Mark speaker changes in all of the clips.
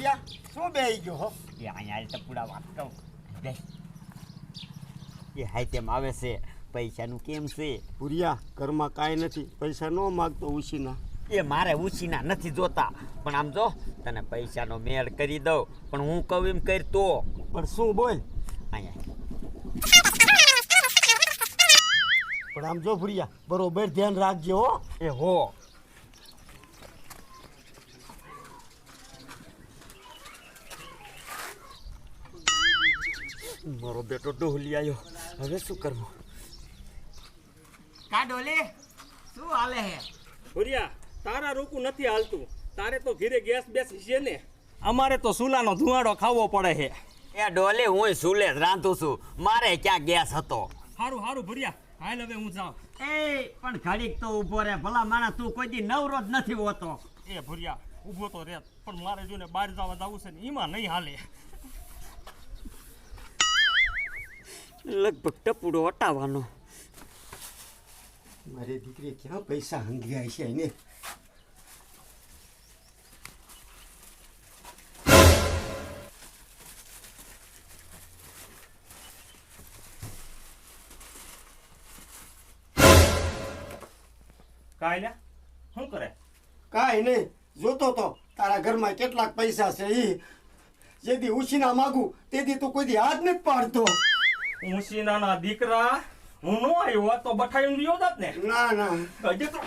Speaker 1: ભૂરિયા શું બેહી ગયો હો?
Speaker 2: એ અહીંયા ટપુડા વાત કહું. બે એ તેમ આવે છે. પૈસાનું કેમ છે?
Speaker 1: ભૂરિયા ઘરમાં કાંઈ નથી. પૈસા ન માગતો ઉછીના.
Speaker 2: એ મારે ઉછીના નથી જોતા. પણ આમ જો તને પૈસાનો મેળ કરી દઉં. પણ હું કહું એમ કર તો.
Speaker 1: પણ શું બોલ?
Speaker 2: અહીંયા.
Speaker 1: પણ આમ જો ભૂરિયા બરોબર ધ્યાન રાખજો હો.
Speaker 2: એ હો. મારો બેટો ડોહલી આવ્યો હવે શું કરવું? કા ડોલે શું હાલે હે?
Speaker 3: ભુરિયા તારા રોકું નથી હાલતું. તારે તો ઘીરે ગેસ બેસ છે ને. અમારે તો સુલાનો ધુવાડો ખાવો પડે હે.
Speaker 2: એ ડોલે હું સુલે જ રાંધું છું. મારે ક્યાં ગેસ હતો?
Speaker 3: સારું સારું ભુરિયા. હાલ હવે હું જાઉં.
Speaker 2: એ પણ ઘડીક તો ઊભો રે ભલા માણસ તું કોઈ દી નવરો જ નથી હોતો.
Speaker 3: એ ભુરિયા ઊભો તો રે પણ મારે જોને બહાર જવા જવું છે ને એમાં નહીં હાલે.
Speaker 2: લગભગ ટપુડો હટાવવાનો.
Speaker 1: મારી દીકરી ક્યાં પૈસા હંગ્યા છે એને.
Speaker 3: કાંઈ લે શું કરે?
Speaker 1: કાંઈ નહીં જોતો તો તારા ઘરમાં કેટલાક પૈસા છે એ જેથી ઉછીના માગું તેથી તું કોઈ દી હાથ નથી પાડતો.
Speaker 3: ઊંચી નાના દીકરા હું નો આવ્યો તો બઠાઈને રહ્યો જાત ને.
Speaker 1: ના ના.
Speaker 3: હજી તો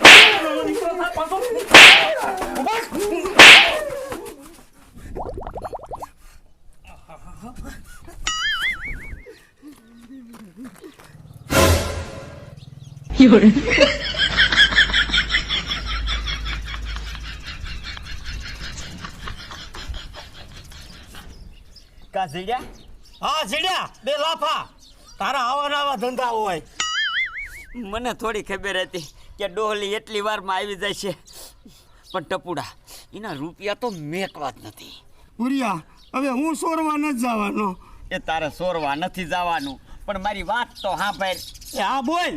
Speaker 3: પાછો.
Speaker 2: કા જીડ્યા
Speaker 3: હા જીડ્યા બે લાફા. તારા આવા નવા ધંધા હોય.
Speaker 2: મને થોડી ખબર હતી કે ડોહલી એટલી વારમાં આવી જાય છે. પણ ટપુડા એના રૂપિયા તો મેકવા જ નથી.
Speaker 1: ભૂરિયા હવે હું સોરવા નથી જવાનો?
Speaker 2: એ તારે સોરવા નથી જવાનું પણ મારી વાત તો હા ભાઈ
Speaker 1: એ હા બોલ.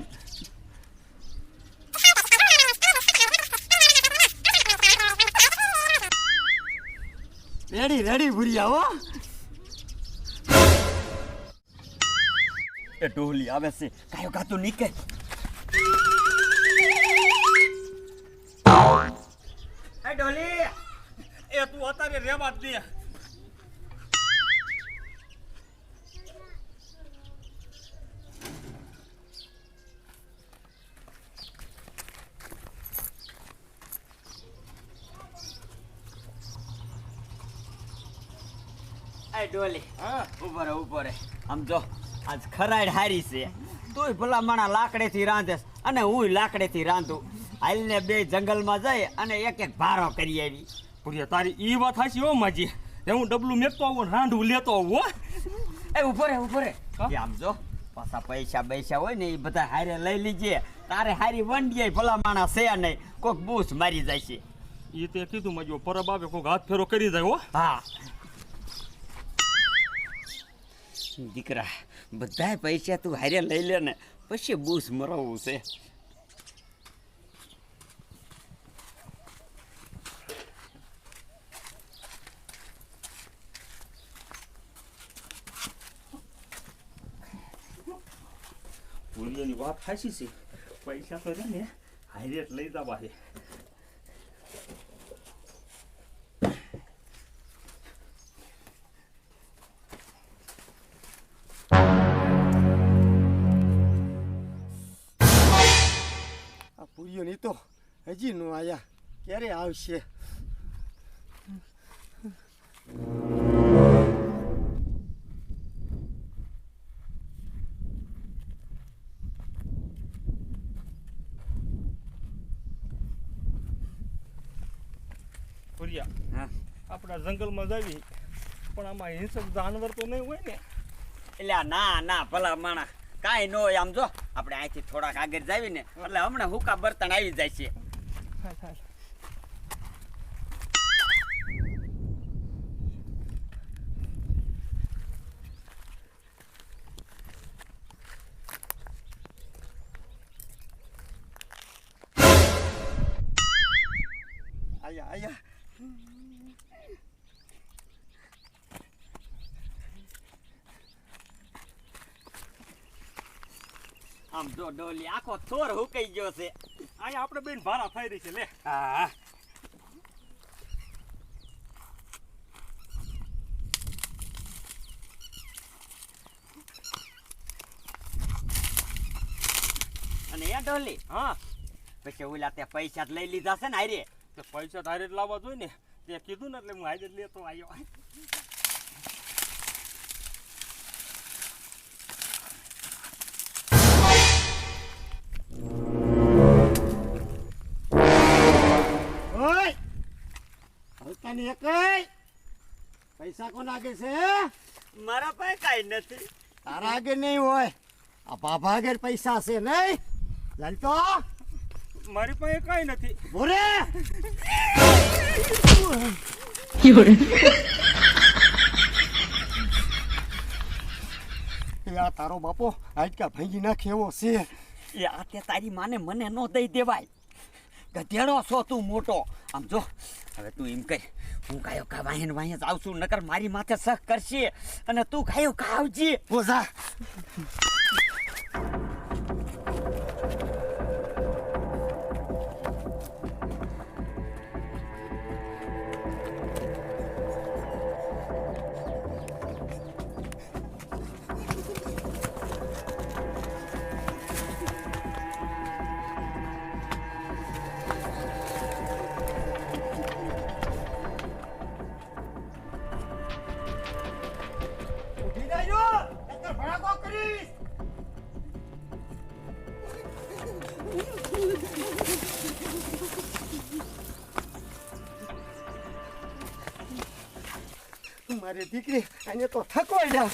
Speaker 1: રેડી રેડી ભૂરિયા હો.
Speaker 2: એ ઢોલી આવે છે. કાયો કાતું નીકળે એ ડોહલી
Speaker 3: એ તું અત્યારે રેવા જ દે.
Speaker 2: ડોલી.
Speaker 3: હા
Speaker 2: ઊભો રે ઊભો રે આમ જો. આજ ખરાડ હારી છે. તુંય ભલા માણા લાકડેથી રાંધેસ અને હું લાકડેથી રાંધું. હાલને બે જંગલમાં જઈ અને એક એક ભારો કરી આવી.
Speaker 3: ભુરિયા તારી ઈ વાત હાસી હો માજી. એ હું ડબલું મેકતો આવું ને રાંધું લેતો આવું હો.
Speaker 2: એ ઊભો રે ઊભો રે. આમ જો પાછા પૈસા પૈસા હોય ને એ બધા હારે લઈ લીજે. તારે હારી વંડીએ ભલા માણા છે નહીં. કોક બૂસ મારી જાય છે
Speaker 3: એ તે કીધું મજો પરબ આવે કોક હાથ ફેરો કરી જાય હો.
Speaker 2: હા. દીકરા બધા પૈસા તું હારે લઈ લે ને, પછી બૂસ મરવવું છે.
Speaker 3: ભુરિયાની વાત હાચી છે. પૈસા તો રે ને હાઈરેટ લઈ જવા છે.
Speaker 1: આ પૂરીઓ ની તો હજી નો આયા. ક્યારે આવશે?
Speaker 3: આપણા જંગલમાં જાવી પણ આમાં હિંસક જાનવર તો નહીં હોય ને.
Speaker 2: એટલે ના ના ભલા માણા કાંઈ ન આમ જો. આપણે અહીંથી થોડાક આગળ જાવી ને એટલે હમણાં હુકા બર્તન આવી જાય છે.
Speaker 1: આયા આયા.
Speaker 2: આમ જો ડોલી, આખો થોર હુકાઈ ગયો છે.
Speaker 3: અહીંયા આપણે બેન ભારા થઈ રહી છે, લે.
Speaker 2: હા. અને એ ડોલી,
Speaker 3: હા.
Speaker 2: પછી ઓલા તે પૈસા લઈ લીધા છે ને હારે.
Speaker 3: પૈસા જ લાવવા જોઈએ ને. તે કીધું ને એટલે હું જ લેતો આવ્યો.
Speaker 1: હલકાની એકય પૈસા કોના આગે છે?
Speaker 2: મારા પાસે કાંઈ નથી.
Speaker 1: તારા આગે નહીં હોય. આ બાબા આગળ પૈસા છે નહીં? લાલતો
Speaker 3: મારી પાસે કાંઈ
Speaker 1: નથી，એ આ તારો બાપો આજકા ભાંગી નાખે એવો છે.
Speaker 2: એ આ તે તારી માને મને ન દઈ દેવાય. ગધેડો છો તું મોટો. આમ જો હવે તું એમ કહે, હું કાયો કા વાહન વાહન જાઉં છું, નકર મારી માથે સખ કરશે અને તું કાયો ખાવજી
Speaker 1: બોઝા મારી દીકરી અને તો થકવાડ્યા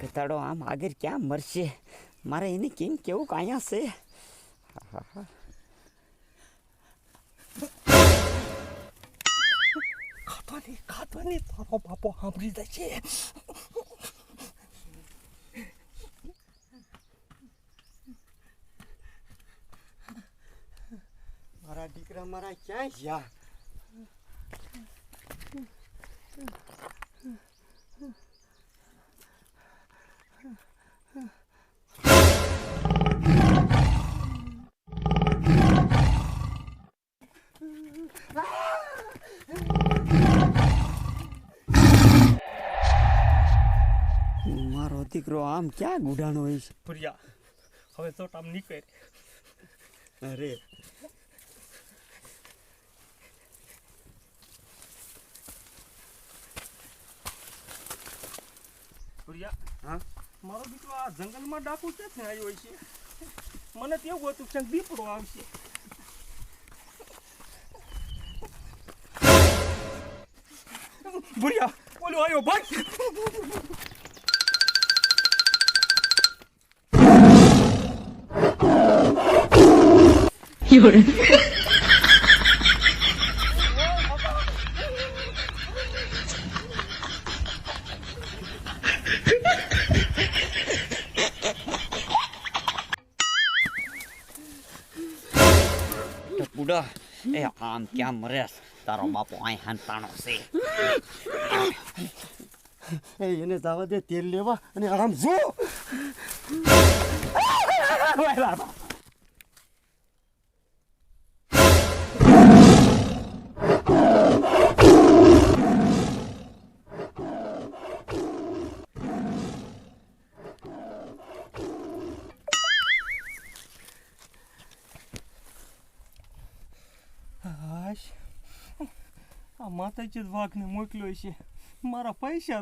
Speaker 2: કતાડો આમ આગળ ક્યાં મરશે? મારે એને કેમ કેવું કાયા છે
Speaker 3: હા નહીં ખાતો નહીં તારો બાપો સાંભળી જશે.
Speaker 1: મારા દીકરા મારા ક્યાં ગયા?
Speaker 2: મારો દીકરો આમ ક્યાં ગુડાણો હોય છે?
Speaker 3: ભુરિયા હવે તો આમ નીકળે.
Speaker 2: અરે.
Speaker 3: ભુરિયા
Speaker 2: હા?
Speaker 3: મારો દીકરો આ જંગલમાં ડાકુ ક્યાંથી આવ્યો હોય છે મને તો એવું હતું કે દીપડો આવશે. ભૂરિયા ઓલો આવ્યો ભાઈ.
Speaker 4: 有人
Speaker 2: ，બુડા એ આમ ક્યાં મરે તારો બાપો અહીં હંતાણો છે
Speaker 1: એ એને જવા દે તેલ લેવા અને આમ જો
Speaker 3: હાશ આ માતાજી જ વાઘને મોકલ્યો છે મારા પૈસા